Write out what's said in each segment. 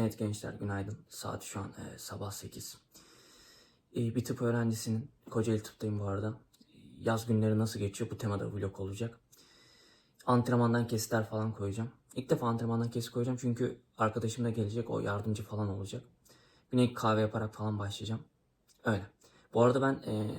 Evet gençler günaydın. Saat şu an e, sabah 8. E, bir tıp öğrencisinin, Kocaeli tıptayım bu arada. Yaz günleri nasıl geçiyor bu temada vlog olacak. Antrenmandan kesitler falan koyacağım. İlk defa antrenmandan kesit koyacağım çünkü arkadaşım da gelecek o yardımcı falan olacak. Güne kahve yaparak falan başlayacağım. Öyle. Bu arada ben e,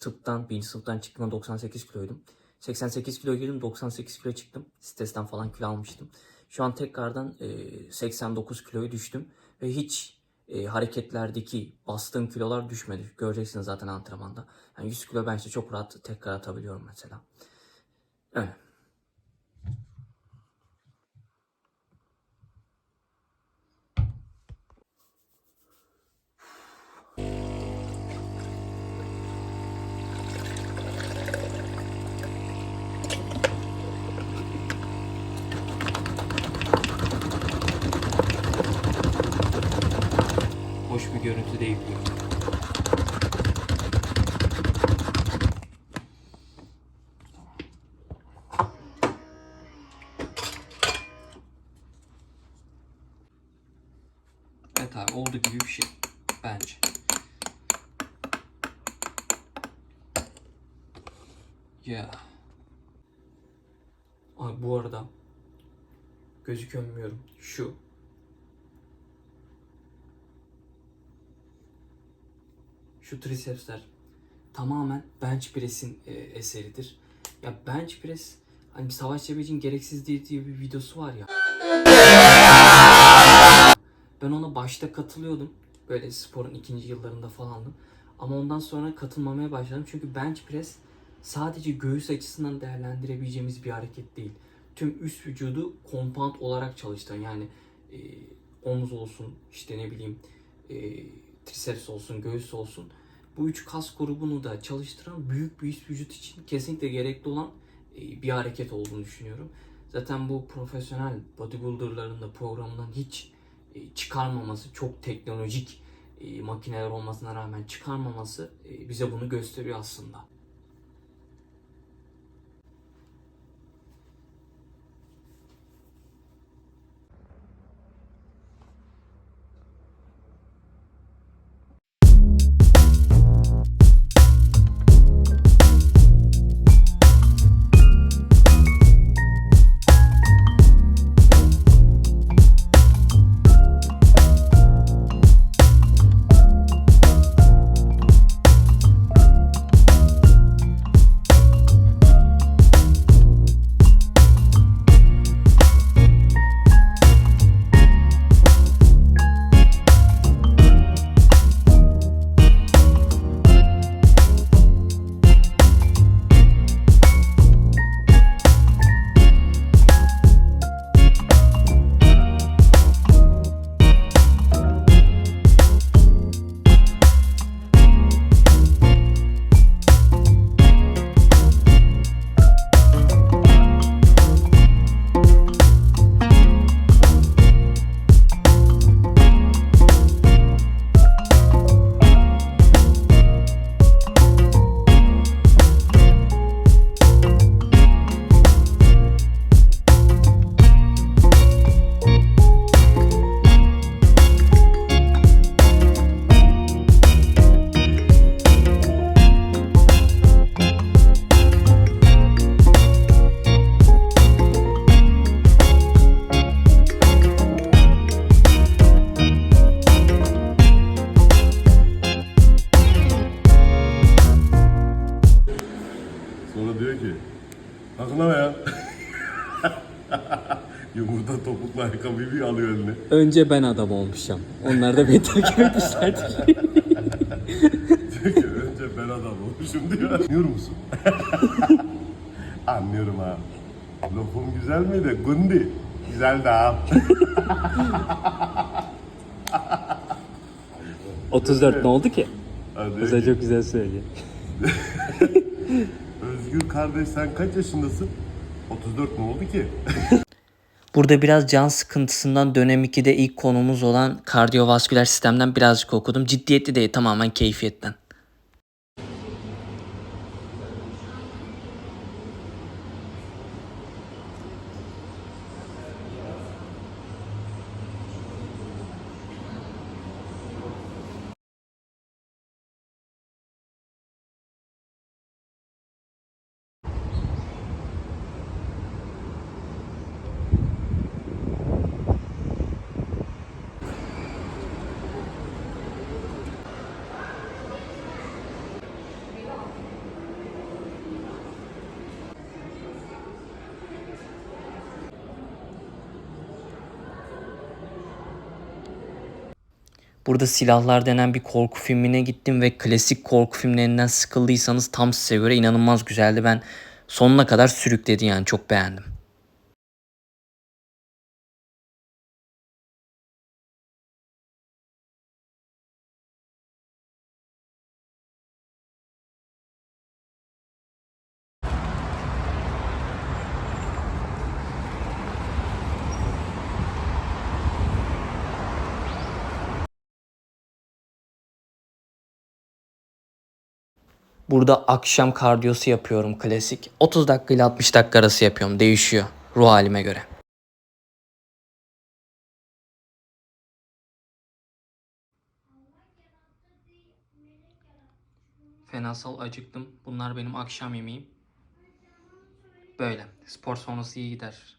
tıptan, birinci sınıftan çıktığımda 98 kiloydum. 88 kilo girdim 98 kilo çıktım. Stresten falan kilo almıştım. Şu an tekrardan e, 89 kiloya düştüm. Ve hiç e, hareketlerdeki bastığım kilolar düşmedi. Göreceksiniz zaten antrenmanda. Yani 100 kilo ben işte çok rahat tekrar atabiliyorum mesela. Öyle. Hoş bir görüntü değil. Evet abi oldu gibi bir şey bence. Ya. Abi bu arada gözüküyor. Şu şu tricepsler tamamen bench press'in e, eseridir. Ya bench press hani Savaş Cebeci'nin gereksiz diye, diye bir videosu var ya. Ben ona başta katılıyordum. Böyle sporun ikinci yıllarında falandım. Ama ondan sonra katılmamaya başladım. Çünkü bench press sadece göğüs açısından değerlendirebileceğimiz bir hareket değil. Tüm üst vücudu compound olarak çalıştıran yani e, omuz olsun işte ne bileyim e, triceps olsun göğüs olsun bu üç kas grubunu da çalıştıran büyük bir üst vücut için kesinlikle gerekli olan e, bir hareket olduğunu düşünüyorum. Zaten bu profesyonel bodybuilderların da programından hiç e, çıkarmaması, çok teknolojik e, makineler olmasına rağmen çıkarmaması bize bunu gösteriyor aslında. Aklına ya. Yumurta topuklu ayakkabıyı bir alıyor eline. Önce ben adam olmuşum. Onlar da beni takip etmişlerdir. Diyor ki önce ben adam olmuşum diyor. Anlıyor musun? Anlıyorum ha. Lafım güzel miydi? Gundi. Güzel de ha. 34 ne oldu ki? Ha, diyor Mesela çok güzel söylüyor. Özgür kardeş sen kaç yaşındasın? 34 ne oldu ki? Burada biraz can sıkıntısından dönem 2'de ilk konumuz olan kardiyovasküler sistemden birazcık okudum. Ciddiyetli değil tamamen keyfiyetten. Burada Silahlar denen bir korku filmine gittim ve klasik korku filmlerinden sıkıldıysanız tam size göre inanılmaz güzeldi. Ben sonuna kadar sürükledi yani çok beğendim. Burada akşam kardiyosu yapıyorum klasik. 30 dakika ile 60 dakika arası yapıyorum. Değişiyor ruh halime göre. Fenasal acıktım. Bunlar benim akşam yemeğim. Böyle. Spor sonrası iyi gider.